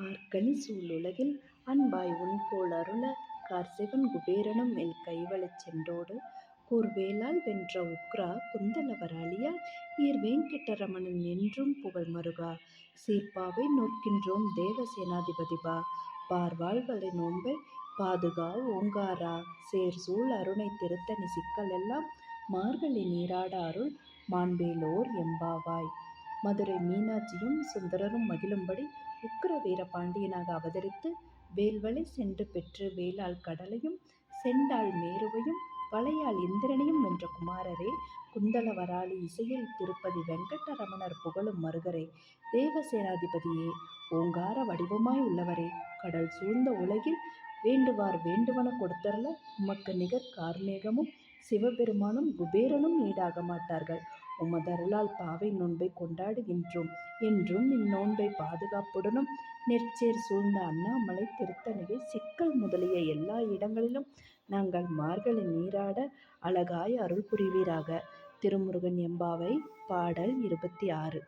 ஆர்கனி சூழுலகில் அன்பாய் உன்போல் அருள கார்சிவன் குபேரனும் என் கைவளச் சென்றோடு. கூர்வேலால் வென்ற உக்ரா குந்தலவராளியால் ஈர்வேங்கடரமணன் என்றும் புகழ் மருகா. சீர்பாவை நோக்கின்றோம் தேவசேனாதிபதிபா பார்வாழ்வலை நோன்பை பாதுகா ஓங்காரா. சேர் சூழ் அருணை திருத்தணி சிக்கலெல்லாம் மார்கழி நீராட அருள் மாண்பேலோர் எம்பாவாய். மதுரை மீனாட்சியும் சுந்தரரும் மகிழும்படி உக்கிர வீர பாண்டியனாக அவதரித்து வேல்வழி சென்று பெற்று வேலால் கடலையும் செண்டாள் மேருவையும் வளையால் இந்திரனையும் வென்ற குமாரரே குந்தலவராளி இசையில் திருப்பதி வெங்கடரமணர் புகழும் மருகரே தேவசேனாதிபதியே ஓங்கார வடிவமாய் உள்ளவரே கடல் சூழ்ந்த உலகில் வேண்டுவார் வேண்டுவன கொடுத்தரல உமக்கு நிகர் கார்மேகமும் சிவபெருமானும் குபேரனும் ஈடாக மாட்டார்கள். உமதருளால் பாவை நோன்பை கொண்டாடுகின்றோம். என்றும் இந்நோன்பை பாதுகாப்புடனும் நெற்சேர் சூழ்ந்த அண்ணாமலை திருத்தணிகை சிக்கல் முதலிய எல்லா இடங்களிலும் நாங்கள் மார்கழி நீராட அழகாய் அருள் புரிவீராக. திருமுருகன் எம்பாவை பாடல் இருபத்தி ஆறு.